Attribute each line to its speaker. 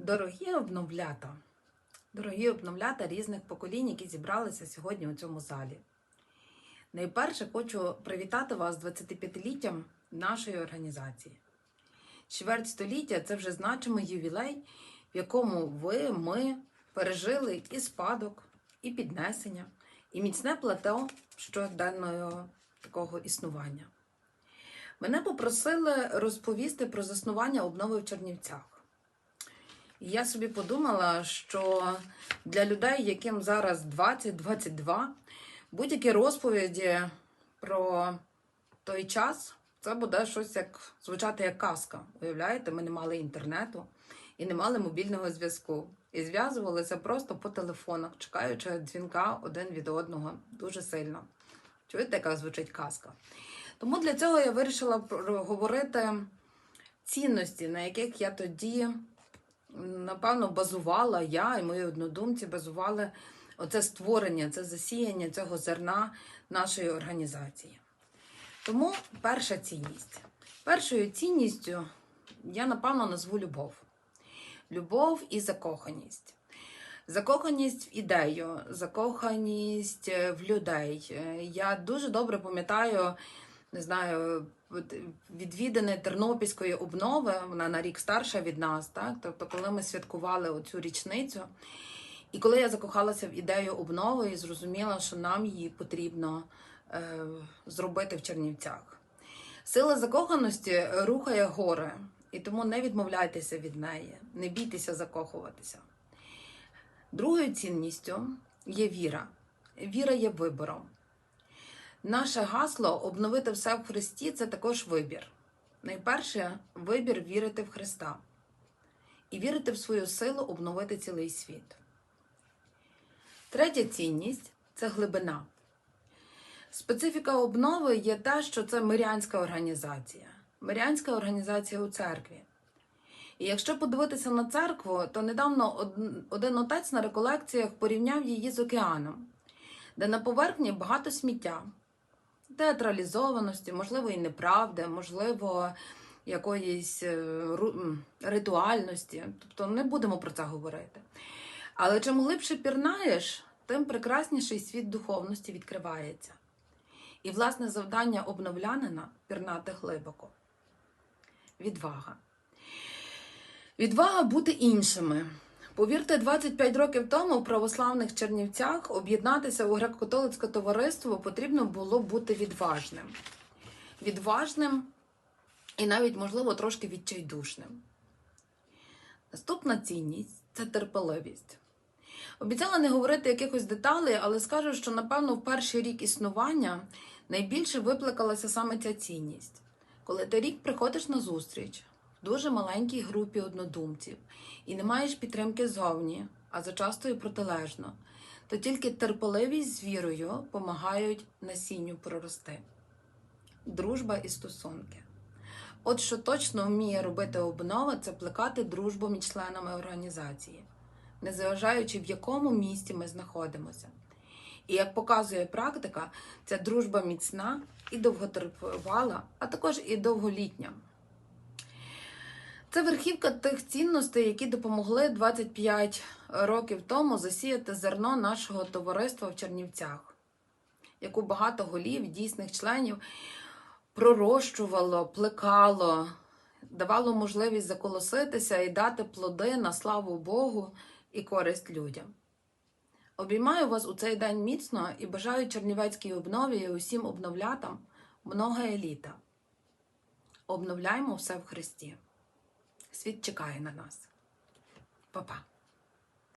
Speaker 1: Дорогі обновлята, дорогі обновлята різних поколінь, які зібралися сьогодні у цьому залі. Найперше хочу привітати вас з 25-літтям нашої організації. Чверть століття це вже значимий ювілей, в якому ви, ми пережили і спадок, і піднесення, і міцне плато щоденного такого існування. Мене попросили розповісти про заснування обнови в Чернівцях. Я собі подумала, що для людей, яким зараз 20-22, будь-які розповіді про той час, це буде щось як звучати як казка. Уявляєте, ми не мали інтернету і не мали мобільного зв'язку. І зв'язувалися просто по телефонах, чекаючи дзвінка один від одного дуже сильно. Чуєте, яка звучить казка? Тому для цього я вирішила говорити цінності, на яких я тоді напевно, базувала я і мої однодумці базували оце створення, це засіяння цього зерна нашої організації. Тому перша цінність. Першою цінністю я, напевно, назву любов. Любов і закоханість. Закоханість в ідею, закоханість е, в людей. Е, Я дуже добре пам'ятаю, не знаю, відвідини Тернопільської обнови, вона на рік старша від нас, так? Тобто, коли ми святкували оцю річницю, і коли я закохалася в ідею обнови і зрозуміла, що нам її потрібно е, зробити в Чернівцях. Сила закоханості рухає гори, і тому не відмовляйтеся від неї, не бійтеся закохуватися. Другою цінністю є віра. Віра є вибором. Наше гасло обновити все в Христі це також вибір. Найперше вибір вірити в Христа і вірити в свою силу обновити цілий світ. Третя цінність це глибина. Специфіка обнови є те, що це мирянська організація. Мирянська організація у церкві. І якщо подивитися на церкву, то недавно один отець на реколекціях порівняв її з океаном, де на поверхні багато сміття, театралізованості, можливо, і неправди, можливо, якоїсь е, ритуальності. Тобто не будемо про це говорити. Але чим глибше пірнаєш, тим прекрасніший світ духовності відкривається. І, власне, завдання обновлянина пірнати глибоко. Відвага. Відвага бути іншими. Повірте, 25 років тому в православних Чернівцях об'єднатися у греко-католицьке товариство потрібно було бути відважним. Відважним і навіть, можливо, трошки відчайдушним. Наступна цінність це терпеливість. Обіцяла не говорити якихось деталей, але скажу, що, напевно, в перший рік існування найбільше викликалася саме ця цінність. Коли ти рік приходиш на зустріч дуже маленькій групі однодумців і не маєш підтримки зовні, а зачасто і протилежно, то тільки терпеливість з вірою допомагають насінню прорости. Дружба і стосунки. От що точно вміє робити обнова, це плекати дружбу між членами організації, незважаючи в якому місті ми знаходимося. І як показує практика, ця дружба міцна і довготривала, а також і довголітня. Це верхівка тих цінностей, які допомогли 25 років тому засіяти зерно нашого товариства в Чернівцях, яку багато голів, дійсних членів пророщувало, плекало, давало можливість заколоситися і дати плоди на славу Богу і користь людям. Обіймаю вас у цей день міцно і бажаю чернівецькій обнові і усім обновлятам много еліта. Обновляймо все в Христі. Світ чекає на нас. Па-па!